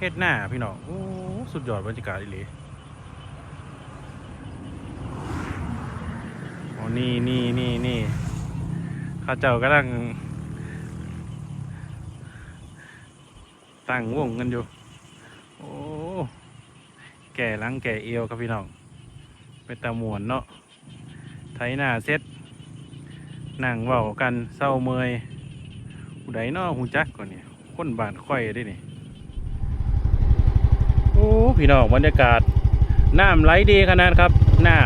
เฮ็ดหน้าพี่น้องโอ้สุดยอดบรรยากาศอีหลีโอ้นี่นี่นี่นี่ข้าเจ้ากำลังตั้งวงกันอยู่ โอ้ แก่ลังแก่เอวครับพี่น้องเป็นตะมวนเนาะไถหน้าเซ็ตนั่งเว้ากันเศร้าเมยผู้ใดเนาะหูจักก่อนเนี่ยคนบานค่อยได้นี่โอ้ พี่น้องบรรยากาศน้ำไหลดีขนาดครับน้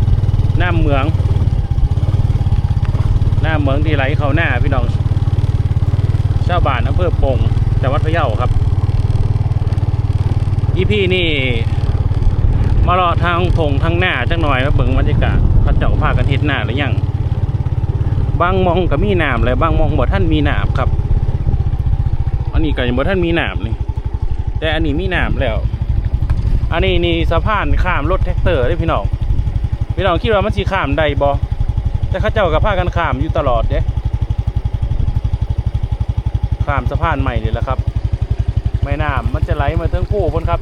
ำน้ำเหมืองน้ำเหมืองที่ไหลเข้าหน้าพี่น้องชาวบ้านอำเภอปงจังหวัดพะเยาครับอีพี่นี่มารอทางพงทางหน้าจังหน่อยมาเบิ่งบรรยากาศเขาเจ้าพากันเฮ็ดหน้าหรือยังบางมองก็มีน้ำเลยบางมองบ่ท่านมีน้ำครับ อันนี้ก็ยังบ่ท่านมีน้ำนี่แต่อันนี้มีน้ำแล้ว อันนี้นี่สะพานข้ามรถแท็กเตอร์เด้พี่น้อง พี่น้องคิดว่ามันสิข้ามได้บ่แต่เขาเจ้าก็พากันข้ามอยู่ตลอดเด้ข้ามสะพานใหม่นี่แหละครับแม่น้ำมันจะไหลมาถึงผู้พ้นครับ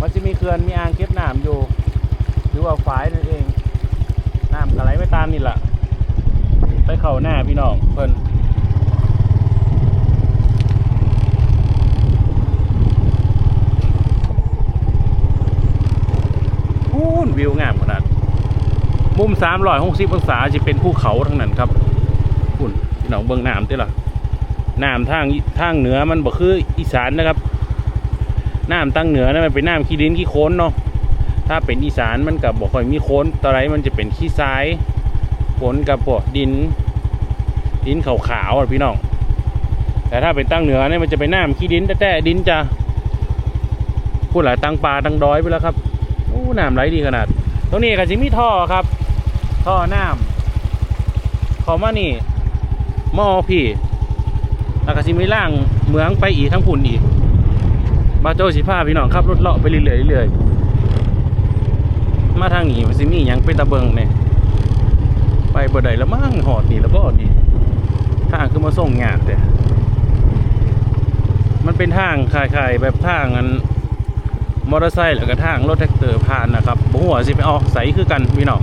มันจะมีเขื่อนมีอ่างเก็บน้ำอยู่ หรือว่าฝายนั่นเอง น้ำก็ไหลไม่ตามนี่แหละไปเข้าหน้าพี่น้องเพิ่นพูนวิวงามขนาด มุม360องศาจะเป็นภูเขาทั้งนั้นครับคุณพี่น้องเบิ่งน้ำติล่ะน้ำทางทางเหนือมันบ่คืออีสานนะครับน้ำตั้งเหนือนะมันเป็นน้ำขี้ดินขี้โคลนเนาะถ้าเป็นอีสานมันกับบ่ค่อยมีโคลนตอไรมันจะเป็นขี้ทรายฝนกับพวกดิน ดินขาวๆพี่น้องแต่ถ้าเป็นตั้งเหนือเนี่ยมันจะเป็นน้ำขี้ดินแต่แต่ดินจะพูดหลายตั้งปลาตั้งดอยไปแล้วครับโอ้น้ำไหลดีขนาด ตรงนี้ก็จะมีท่อครับ ท่อน้ำเขามานี่มอพี่แล้วก็สิมีล่างเหมืองไปอีกทั้งพุ่นอีกบาโจสิพาพี่น้องขับรถเลาะไปเรื่อยๆเรื่อยๆมาทางนี้มันสิมียังเป็นตะเบิงเนี่ยไปบ่ได้ล้วมั่งหอดนี่แล้วบ่นี่ทางคือมาส่งงานแต่มันเป็นทางคลายๆแบบทางอันมอเตอร์ไซค์แล้วก็ทางรถแท็กเตอร์ผ่านนะครับบ่หัวสิไปออกใสคือกันพี่น้อง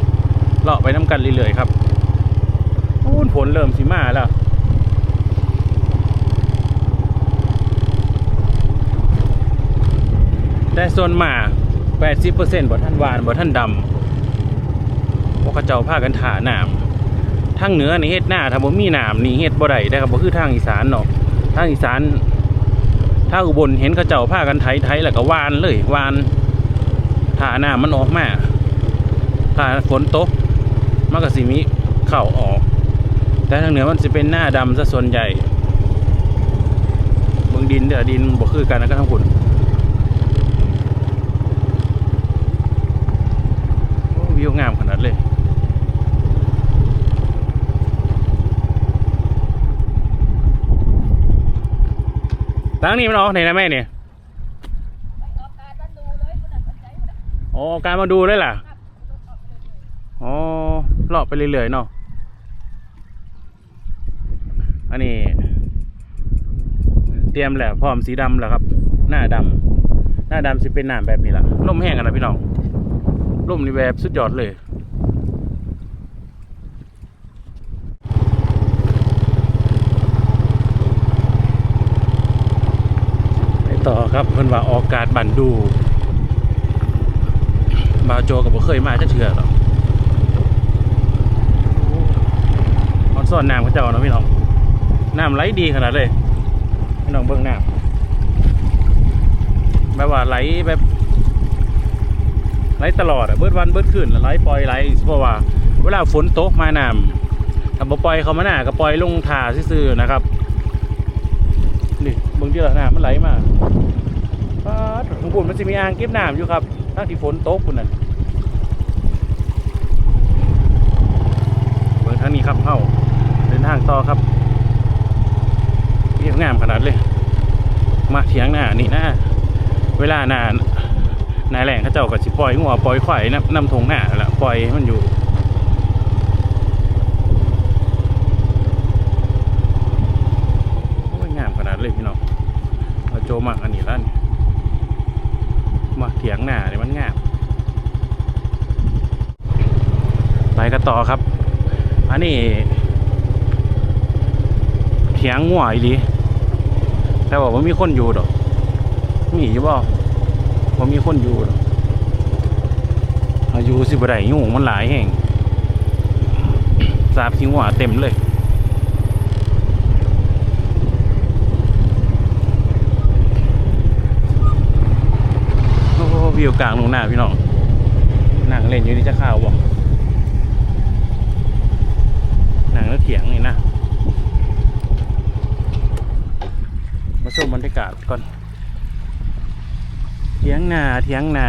เลาะไปน้ำกันเรื่อยๆครับพูนผลเริ่มสิมาแล้วแต่ส่วนมา80%บ่ท่านวานบ่ท่านดำพวกเขาเจ้าพากันถ่าน้ำทางเหนือนี่เฮ็ดหน้าถ้าบ่มีน้ำนี่เฮ็ดบ่ได้แต่ก็บ่คือทางอีสานเนาะทางอีสานถ้าอุบลเห็นเขาเจ้าพากันไถไถแล้วก็วานเลยวานถ่าน้ำมันออกมาถ้าฝนตก มันก็สิมีเข้าออก แต่ทางเหนือมันสิเป็นหน้าดำซะส่วนใหญ่เมืองดินเด้อดินบ่คือกันนะก็ทั้งพุ่นโอ้วิวงามขนาดเลยตั้งนี่มันออกไหนนะแม่เนี่ยอ๋อ การมาดูเลยล่ะ อ๋อ เลาะไปเรื่อยๆเนาะอันนี้ เตรียมแหละพร้อมสีดำแล้วครับ หน้าดำหน้าดำสิเป็นหน้าแบบนี้ล่ะล่มแห้งกันนะพี่น้องร่มนี่แบบสุดยอดเลยไปต่อครับเพิ่นว่าออกการบันดู บาโจกับบ่เคยมาจะเถื่อหรอกออน ซ่อนน้ำเขาเจ้าเนาะพี่น้องน้ำไหลดีขนาดเลยพี่น้องเบิ่งน้ำแบบว่าไหลแบบไหลตลอดอะเบิดวันเบิดคืนแล้วไหลปล่อยไหลเพราะว่า เวลาฝนตกมาน้ำถ้าบ่ปล่อยเขามาหน้าก็ปล่อยลงท่าซื่อๆนะครับนี่เบิ่งที่ละน้ำมันไหลมาป๊าดของปุ่นมันจะมีอ่างเก็บน้ำอยู่ครับตั้งที่ฝนตกปุ่นน่ะเบิ่งทางนี้ครับเข้า เดินทางต่อครับเรียบงามขนาดเลย มาเถียงหน้านี่นะเวลาหน้านายแหล่งเขาเจ้าก็สิปล่อยงัวปล่อยควายน้ำน้ำทงหน้าแหละปล่อยให้มันอยู่โอ้ยงามขนาดเลยพี่น้องเราโจมักอันนี้แล้วนี่มาเถียงหน้าเนี่ยมันงามไปกันต่อครับ อันนี้ ถียงงัวอีหลีแต่ว่าว่ามีคนอยู่ดอกมีอยู่บ่ว่ามีคนอยู่ดอกอายุสิบไรยุ่งมันหลายแห่งสาบทิ้งหัวเต็มเลยโอ้โหวิวกลางลงหน้าพี่น้องนั่งเล่นอยู่นี่จะข้าวบ่นั่งแล้วเถียงนี่นะ มา ชมบรรยากาศก่อนเถียงนาเถียงนา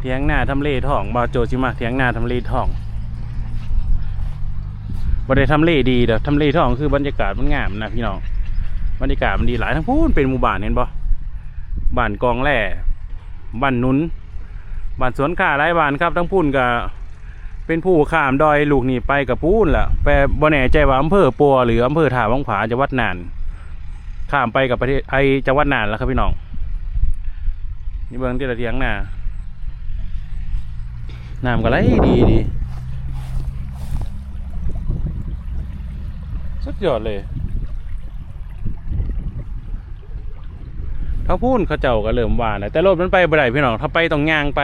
เถียงนาทำเลทองบาโจชิมาเถียงนาทำเลทองบ่ได้ทำเลดีเด้อทำเลทองคือบรรยากาศมันงามนะพี่น้องบรรยากาศมันดีหลายทั้งพูนเป็นหมู่บ้านเห็นบ่บ้านกองแร่บ้านนุนบ้านสวนข่าไรบ้านครับทั้งพูนกับ เป็นผู้ข้ามดอยลูกนี่ไปกับพูนล่ะแปลบ่แน่ใจว่าอำเภอปัวหรืออำเภอท่าวังผาจังหวัดน่านข้ามไปกับประเทศไอจังหวัดน่านแล้วครับพี่น้องนี่เบิ่งที่ระเทียงน่ะน้ำก็ไหลดีดีสุดยอดเลยถ้าพูนเขาเจ้าก็เริ่มว่านะแต่รถมันไปบ่ได้พี่น้องถ้าไปต้องย่างไป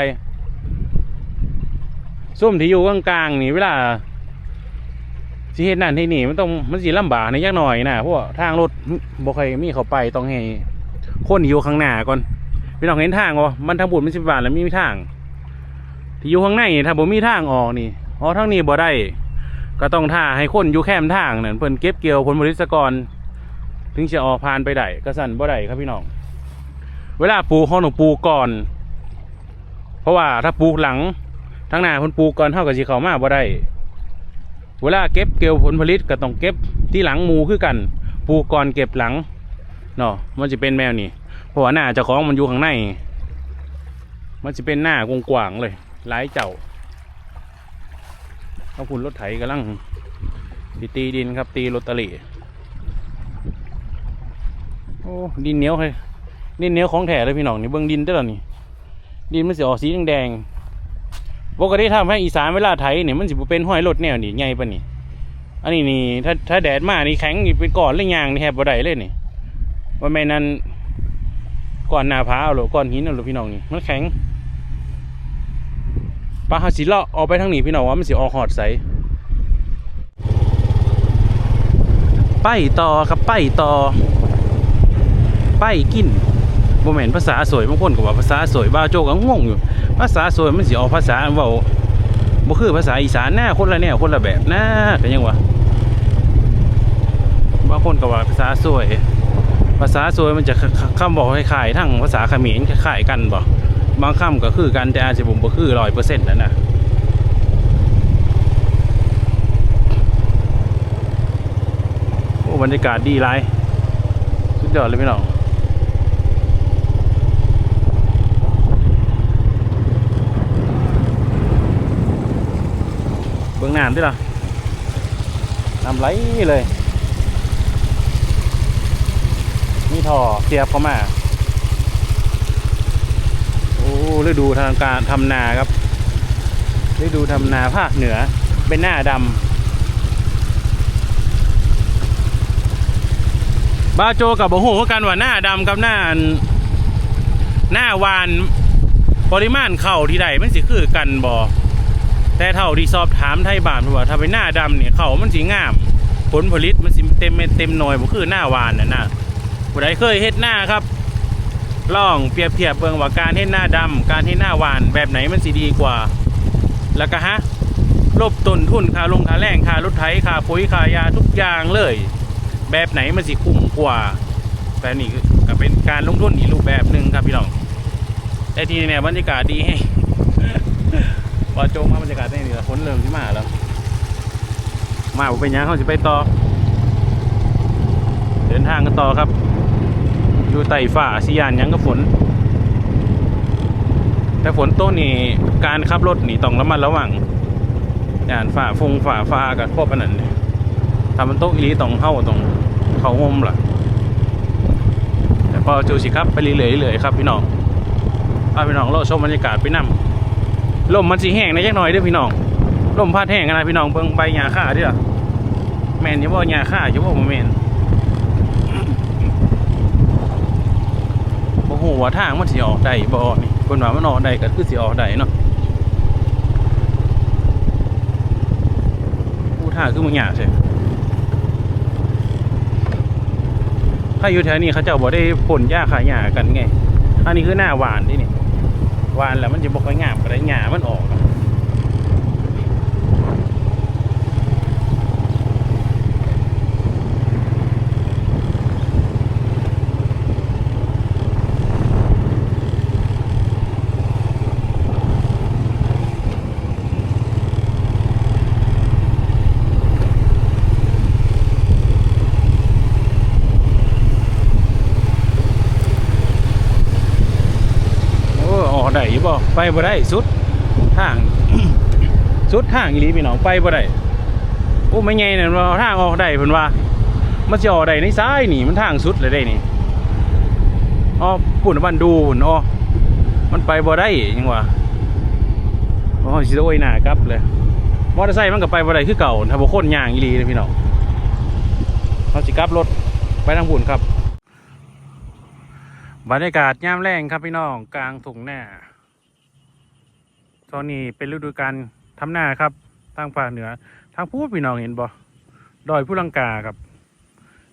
ส้มที่อยู่กลางๆนี่เวลาสิเฮ็ดนั่นที่นี่มันต้องมันสิลำบากในยักหน่อยนะเพราะว่าทางรถบ่ค่อยมีเข้าไปต้องให้คนอยู่ข้างหน้าก่อนพี่น้องเห็นทางบ่มันทางบุญมันสิบบาทแล้วมีทาง ที่อยู่ข้างในนี่ถ้าบ่มีทางออกนี่อ๋อทางนี้บ่ได้ ก็ต้องท่าให้คนอยู่แคมทางนั่นเพิ่นเก็บเกี่ยวผลผลิตก่อนถึงจะออกผ่านไปได้ก็สั่นบ่ได้ครับพี่น้อง เวลาปลูกเขาต้องปลูกก่อน เพราะว่าถ้าปลูกหลัง ทั้งหน้าคนปลูกก่อนเท่ากับสีเขามาบ่ได้ เวลาเก็บเกี่ยวผลผลิตก็ต้องเก็บที่หลังมูคือกัน ปลูกก่อนเก็บหลังเนาะมันจะเป็นแมวนี่เพราะว่าหน้าเจ้าของมันอยู่ข้างใน มันจะเป็นหน้ากว้างๆเลยหลายเจ้าเอาคุณรถไถกำลังสิตีดินครับ ตีรถตะลี่โอ้ดินเหนียวเลยดินเหนียวของแท้เลยพี่น้องนี่เบิ่งดินเด้อล่ะนี่ดินมันสิออกสีแดงๆ ปกติทำให้อีสานเวลาไถเนี่ยมันสิบ่เป็นห้อยรถแนวนี่ใหญ่ปานนี่อันนี้นี่ถ้าถ้าแดดมานี่แข็งนี่เป็นก้อนเลยยางนี่แทบบ่ได้เลยนี่ว่าแม่นั้นก้อนหน้าผาเอาหรอก้อนหินเอาหรอพี่น้องนี่มันแข็งปลาเฮาสิเลาะออกไปทางนี้พี่น้องว่ามันสิออกหอดใสไปต่อครับไปต่อ ไปกินบ่แมนภาษาสวยบางคนก็ว่าภาษาสวยบ้าโจก็งงอยู่ ภาษาสวยมันสิออกภาษาเว้าบ่คือภาษาอีสานหน้าคนละแนวคนละแบบหน้าก็ยังว่าบางคนก็ว่าภาษาสวย ภาษาสวยมันจะคำบอกคล้ายๆทั้งภาษาเขมรคล้ายๆกันบ่บางคำก็คือกันแต่อาจจะบ่คือ100%นั่นน่ะโอ้บรรยากาศดีหลายสุดยอดเลยพี่น้อง บื้องน้ำด้วยล่ะน้ำไหลเลย มีท่อเสียบเข้ามา โอ้ฤดูทางการทำนาครับฤดูทำนาภาคเหนือ เป็นหน้าดำบาโจกับบ่ฮู้คือกันว่าหน้าดำกับหน้าหน้าวาน ปริมาณเข่าที่ใดมันสิคือกันบ่ แต่เท่าที่สอบถามไทยบ้านว่าถ้าเป็นหน้าดำเนี่ยเขามันสีงาม ผลผลิตมันสิเต็มเม็ดเต็มหน่วยบ่คือหน้าวานน่ะนะผู้ใดเคยเฮ็ดหน้าครับลองเปรียบเทียบเบิ่งว่าการเฮ็ดหน้าดำการเฮ็ดหน้าวานแบบไหนมันสิดีกว่า แล้วก็ฮะลบต้นทุนค่าลงค่าแรงค่ารถไถค่าปุ๋ยค่ายาทุกอย่างเลย แบบไหนมันสิคุ้มกว่าแต่นี่ก็เป็นการลงทุนอีกรูปแบบหนึ่งครับพี่น้องแต่ทีนี้เนี่ยบรรยากาศดีให้ พอโจงมาบรรยากาศได้นี่ละฝนเริ่มที่มาแล้ว มาบ่เป็นยังเขาสิไปต่อ เดินทางกันต่อครับ อยู่ไต่ฝ่าสิยานยังกับฝน แต่ฝนโต้นนี่การขับรถนี่ต้องระมัดระวังยานฝ่าฟงฝ่าฟ้ากับพวกอันนั้นเนี่ยถ้ามันโต๊ะอีหลีต้องเข้าต้องเข้าห่มล่ะพอจูสิครับไปเรื่อยๆครับพี่น้องพาพี่น้องเราชมบรรยากาศไปนํ ลมมันสีแห้งในจักหน่อยเด้อพี่น้องลมพัดแห้งกันนะพี่น้องเบิ่งใบหญ้าค่าเด้อแมนอยู่บ่หญ้าค่าอยู่บ่บ่แมนบ่ฮู้ว่าทางมันสิออกได้บ่นี่เพิ่นว่ามันออกได้ก็คือสิออกได้เนาะผู้ทางคือมันหญ้าใช่ถ้าอยู่แถวนี้เขาเจ้าบอกได้ผลหญ้าขายหญ้ากันไงอันนี้คือหน้าหวานที่นี่ วานแล้วมันจะบอกค่อยงามก็ไรหญ้ามันออกอะโอ้ออกได้อยู่บ่ ไปบ่ได้สุดทางสุดทางอีหลีพี่น้องไปบ่ได้โอ้ไม่ไงเนี่ยว่าทางออกได้เพิ่นว่ามันจะออกได้ในซ้ายนี่มันทางสุดเลยได้นี่อ๋อปุ่นบ้านดูพุ่นอ๋อมันไปบ่ได้ยังว่าโอ้ยสิโอยหน้ากลับเลยมอเตอร์ไซค์มันก็ไปบ่ได้คือเก่าถ้าบ่คนย่างอีหลีเลยพี่น้องเราสิกลับรถไปทางบุญครับบรรยากาศย่ามแรงครับพี่น้องกลางทุ่งนา ตอนนี้เป็นฤดูการทำนาครับ ทางภาคเหนือ ทางพูดพี่น้องเห็นบ่ดอยผู้ลังกาครับ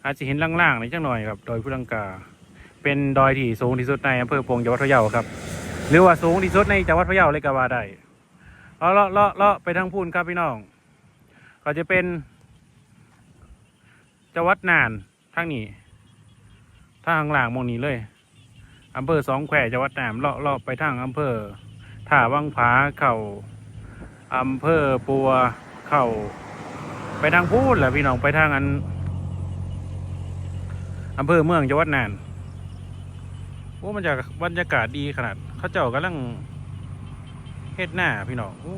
อาจจะเห็นล่างๆหน่อยจังหน่อยครับ ดอยผู้ลังกา เป็นดอยที่สูงที่สุดในอำเภอปงจังหวัดพะเยาครับ หรือว่าสูงที่สุดในจังหวัดพะเยาเลยก็ว่าได้เลาะเลาะเลาะเลาะไปทางพูนครับพี่น้อง ก็จะเป็นจังหวัดน่านทางนี้ทางล่างมองนี้เลยอำเภอสองแควจังหวัดน่านเลาะเลาะไปทางอำเภอ ท่าวังผาเข่าอำเภอปัวเข่า ไปทางพูดแหละพี่น้องไปทางอันอำเภอเมืองจังหวัดน่านโอ้มันจะบรรยากาศดีขนาดเขาเจ้ากำลังเฮ็ดหน้าพี่น้องโอ้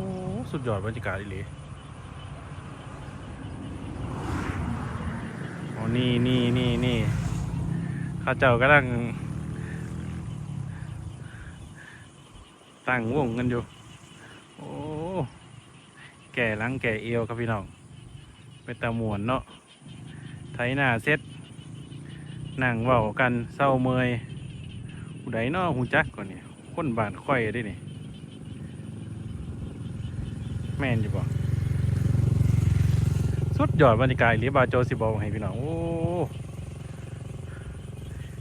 สุดยอดบรรยากาศอีหลีโอ้นี่นี่นี่นี่เขาเจ้ากำลัง ตั้งวงกันอยู่ โอ้ แก่ลังแก่เอวครับพี่น้องเป็นตาหมวนเนาะไถหน้าเซ็ตนั่งเว้ากันเศร้าเมยผู้ใดเนาะหูจักก่อนนี่คนบานค่อยได้นี่แม่นอยู่บ่สุดยอดบรรยากาศหรือบาโจสิบอกให้พี่น้องโอ้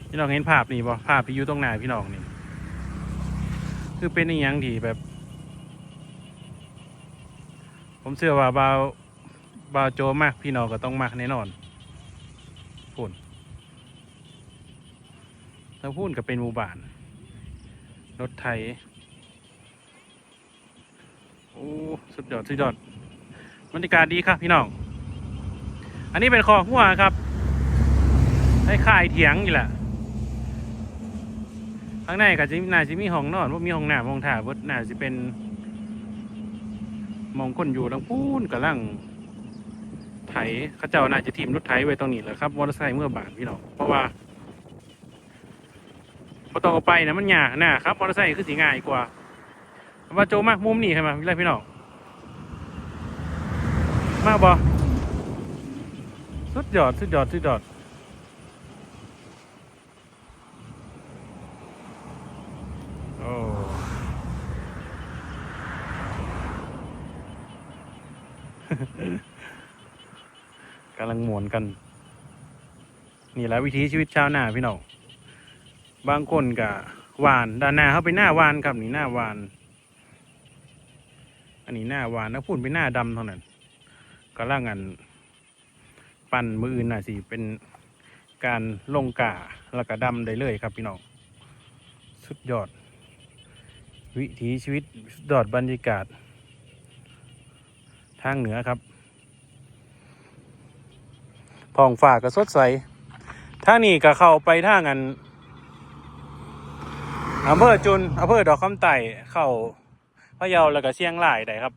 พี่น้องเห็นภาพนี่บ่ภาพที่อยู่ตรงหน้าพี่น้องนี่ คือเป็นอย่างที่แบบ ผมเชื่อว่าบาวบาวโจมากพี่น้องก็ต้องมากแน่นอนพูนแล้วพูนก็เป็นหมู่บ้าน รถไถโอ้สุดยอดสุดยอดบรรยากาศดีครับพี่น้อง อันนี้เป็นคอหัวครับให้ค่ายเถียงอยู่แหละ ข้างในก็จะน่าจะมีห้องนอนว่ามีห้องน้ำห้องถ่ายว่าน่าจะเป็นมองคนอยู่ทางพูนกำลังไถเขาเจ้าน่าจะทีมรถไถไว้ตรงนี้แหละครับมอเตอร์ไซค์เมื่อบานพี่น้องเพราะว่าพอต้อไปนะมันหยากนะครับมอเตอร์ไซค์คือสีง่ายกว่าว่าโจมากมุมนี่ใช่ไหมพี่ไรพี่น้องมากบอสุดยอดสุดยอดสุดยอด โอ้ กำลังหมวนกัน นี่แหละวิถีชีวิตชาวนาพี่น้องบางคนกะหวานด้านหน้าเขาไปหน้าวานครับนี่หน้าวาน อันนี้หน้าวานแล้วพูดไปหน้าดำเท่านั้นกำลังอันปั่นมืออื่นน่ะสิเป็นการลงกาแล้วก็ดำได้เลยครับพี่น้องสุดยอด วิถีชีวิตสุดยอดบรรยากาศ ทางเหนือครับ ท้องฝ้าก็สดใสถ้างนี้ก็เข้าไปท่างันอำเภอจุนอำเภอดอกคำไต่เข้าพะเยาแล้วก็เชียงรายได้ครับ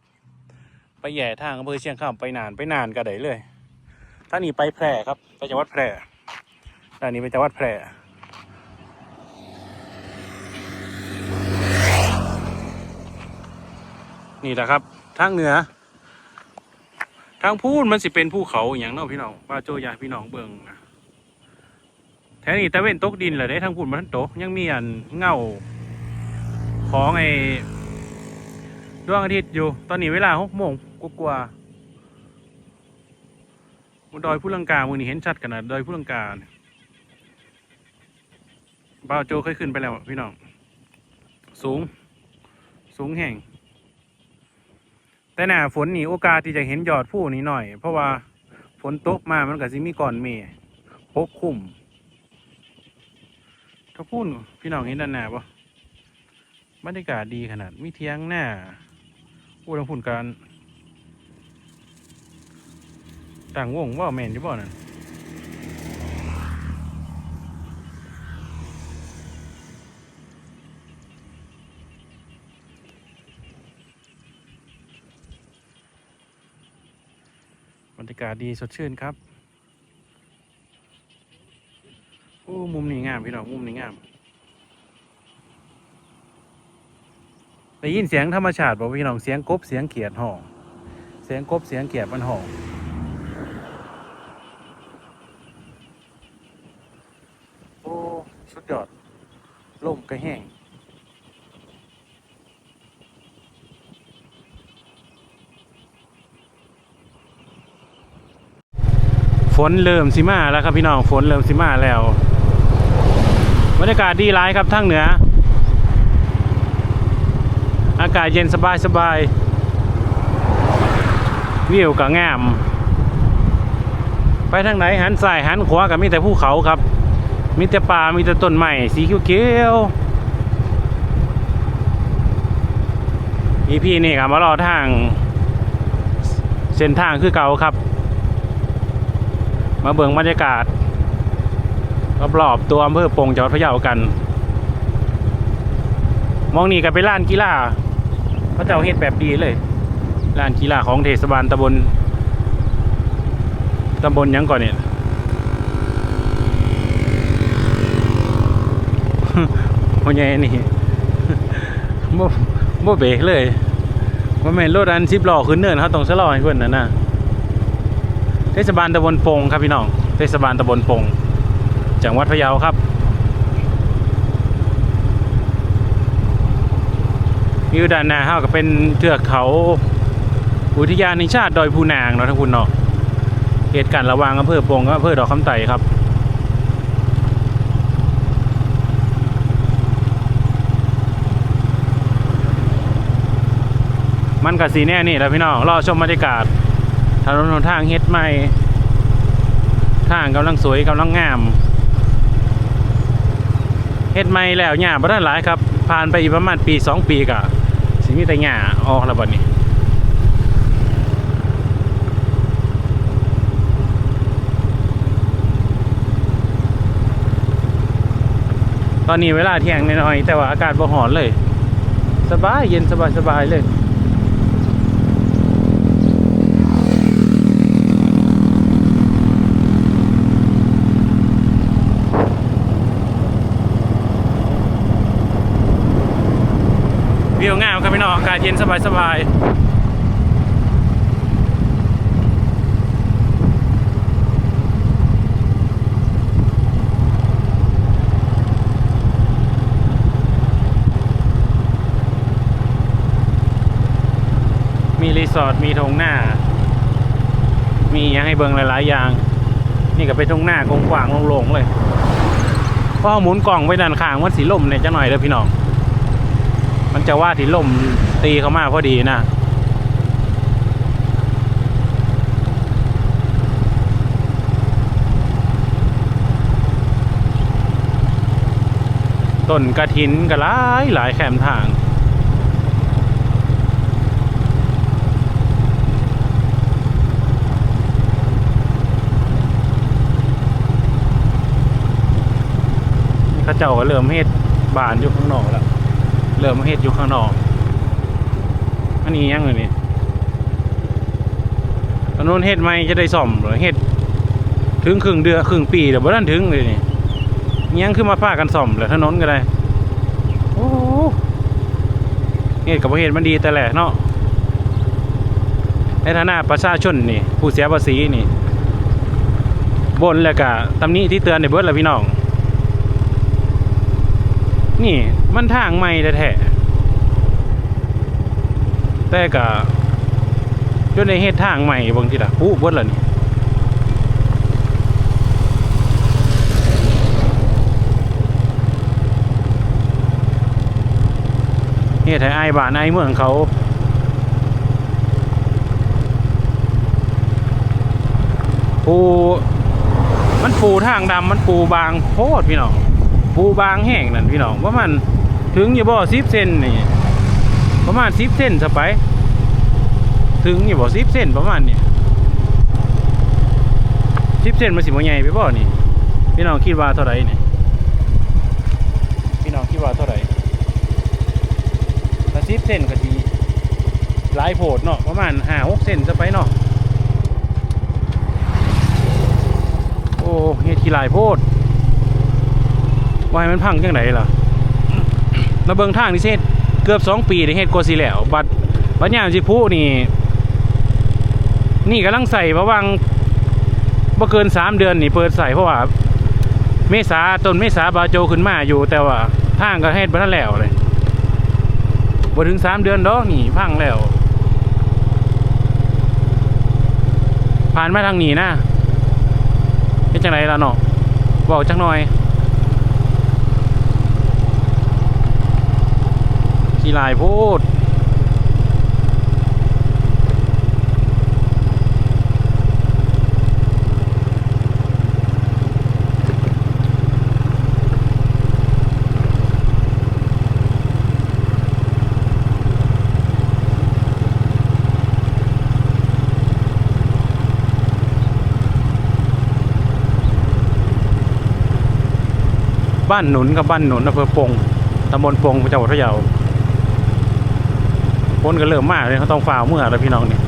ไปแย่ทางอำเภอเชียงคำไปนานไปนานก็ได้เลยท่านี้ไปแพร่ครับ ไปจังหวัดแพร่ท่านี้ไปจังหวัดแพร่นี่แหละครับทางเหนือ ทางพูนมันสิเป็นภูเขาอย่างนาะพี่น้องว่าโจยาพี่น้องเบิงแถวนี้ตะเวนตกดินเหรอได้ทางพูนมันตกยังมีอันเงาของไอ้ดวงอาทิตย์อยู่ ตอนนี้เวลาหกโมงกว่าดอยผู้ลังกามือนี้เห็นชัดขนาดดอยผู้ลังกาบ่าวโจเคยขึ้นไปแล้วพี่น้อง สูง สูงแห่ง แต่หน้าฝนนี่โอกาสที่จะเห็นยอดผู้นี้หน่อย เพราะว่าฝนตกมามันก็สิมีก่อนเมฆปกคลุมถ้าพูดพี่น้องเห็นด้านหน้าปะบรรยากาศดีขนาดมีเทียงหน้าพูดถึงฝุ่นการต่างวงว่าแมนอยู่บ่นั่นบรรยากาศดีสดชื่นครับโอ้มุมนี้งามพี่น้องมุมนี้งามได้ยินเสียงธรรมชาติบอกพี่น้องเสียงกบเสียงเขียดห้องเสียงกบเสียงเขียดมันห้องโอ้สุดยอดลมก็แห้ง ฝนเริ่มสิมาแล้วครับพี่น้องฝนเริ่มสิมาแล้วบรรยากาศดีร้ายครับทั้งเหนือ อากาศเย็นสบายสบายวิวก็งาม ไปทางไหนหันซ้ายหันขวาก็มีแต่ภูเขาครับ มีแต่ป่ามีแต่ต้นไม้สีเขียวๆอีพี่นี่ครับมารอทาง เส้นทางคือเก่าครับ มาเบิ่งบรรยากาศรอบๆตัวอำเภอปงจังหวัดพะเยากัน มองนี่ก็เป็นลานกีฬาพระเจ้าเฮ็ดแบบดีเลยลานกีฬาของเทศบาลตำบลตำบลยังก่อนเนี่ยพ่อใหญ่นี่บ่บ่เบรกเลยว่าแม่นรถอันสิบล้อขึ้นเนินเขาต้องชะลอให้เพิ่นน่ะนะ เทศบาลตำบลปงครับพี่น้องเทศบาลตำบลปงจังหวัดพะเยาครับ อยู่ด้านหน้าเฮาก็เป็นเทือกเขา อุทยานแห่งชาติดอยภูนางเนาะท่านคุณเนาะเหตุการณ์ระหว่างอำเภอปงกับอำเภอดอกคำไต่ครับมันกับสีแน่นี่แหล้วพี่น้องรอชมบรรยากาศ ถนนหนทางเฮ็ดใหม่ ทางกำลังสวยกำลังงามเฮ็ดใหม่แล้วหญ้าบ่ทันหลายครับ ผ่านไปอีกประมาณปีสองปีกะสิมีแต่หญ้าออกแล้วบัดนี้ตอนนี้เวลาเที่ยงน้อยๆแต่ว่าอากาศบ่ร้อนเลย สบายเย็นสบายๆเลย วิวงามครับพี่น้องอากา ศเย็นสบายสบายมีรีสอร์ทมีทงหน้า มียังให้เบิ่งหลาย ๆ อย่าง นี่ก็เป็นทงหน้ากว้างๆโล่งๆเลยพอหมุนกล่องไปด้านข้างมันสีล่มเนี่ยจะหน่อยเด้อพี่น้อง มันจะว่าที่ล่มตีเขามากพอดีนะต้นกระถินก็หลายหลายแคมทางข้าเจ้าก็เริ่มเฮ็ดบานอยู่ข้างนอกแล้ว เริ่มเฮ็ดอยู่ข้างนอกอันนี้ยังเลยนี่ถนนเฮ็ดใหมจะได้ซ่อมหรือเฮ็ดถึงครึ่งเดือนครึ่งปีเดี๋ยวบ่ทันถึงเลยนี่ยังคือมาพากันซ่อมแหละถนนก็ได้โอ้เฮ็ดกับเฮ็ดมันดีแต่แหละเนาะในฐานะประชาชนนี่ ผู้เสียภาษีนี่บนแล้วก็ตำหนี้ที่เตือนในเบิร์ดละพี่น้อง นี่ มันทางใหม่แท้แต่ก็จนในเหตุทางใหม่บางทีละผู้เบิดละนี่เหตุให้อายบ้านอายเมืองเขาปูมันปูทางดำมันปูบางโพดพี่น้องปูบางแห้งนั่นพี่น้องประมาณ ถึงอยู่บ่สิบเซนนี่ประมาณสิบเซนสไป ถึงอยู่บ่สิบเซนประมาณนี่สิบเซนมันสิบ่ใหญ่ไปบ่นี่ พี่น้องคิดว่าเท่าไหร่นี่พี่น้องคิดว่าเท่าไหร่ถ้าสิบเซนก็สิหลายโพดเนาะประมาณห้าหกเซนสไปเนาะโอ้เฮ็ดขี้ลายโพดวายมันพังจังไหนล่ะ เราเบิ่งทางนี่เฮ็ดเกือบสองปีได้เฮ็ดกว่าสิแล้วบัดบัดยามสิพูนี่ นี่กำลังใส่ประวังบ่เกินสามเดือนนี่เปิดใส่เพราะว่าเมษาต้นเมษาบาโจขึ้นมาอยู่ แต่ว่าทางก็เฮ็ดบ่ทันแล้วเลยบ่ถึงสามเดือนดอกนี่พังแล้ว ผ่านมาทางนี้นะเป็นจังไรล่ะเนาะบอกจังหน่อย ขี้ลายพูดบ้านหนุนกับบ้านหนุนอำเภอปงตำบลปงจังหวัดพะเยา ฝนก็เริ่มมากเลยเขาต้องฝ่าเมื่อแล้วพี่น้องนี่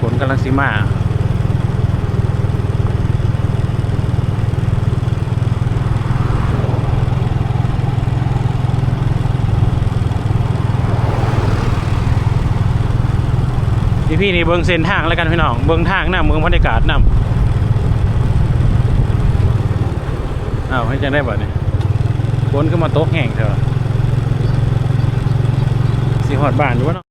ฝนกำลังสิมาพี่พี่นี่เบิ้งเส้นทางแล้วกันพี่น้อง เบิ้งทางนำเบิ้งบรรยากาศนำอ้าวให้จังได้บ่เนี่ยฝนขึ้นมาตกแห้งเถอะ สีหอดบ้านอยู่วะเนาะ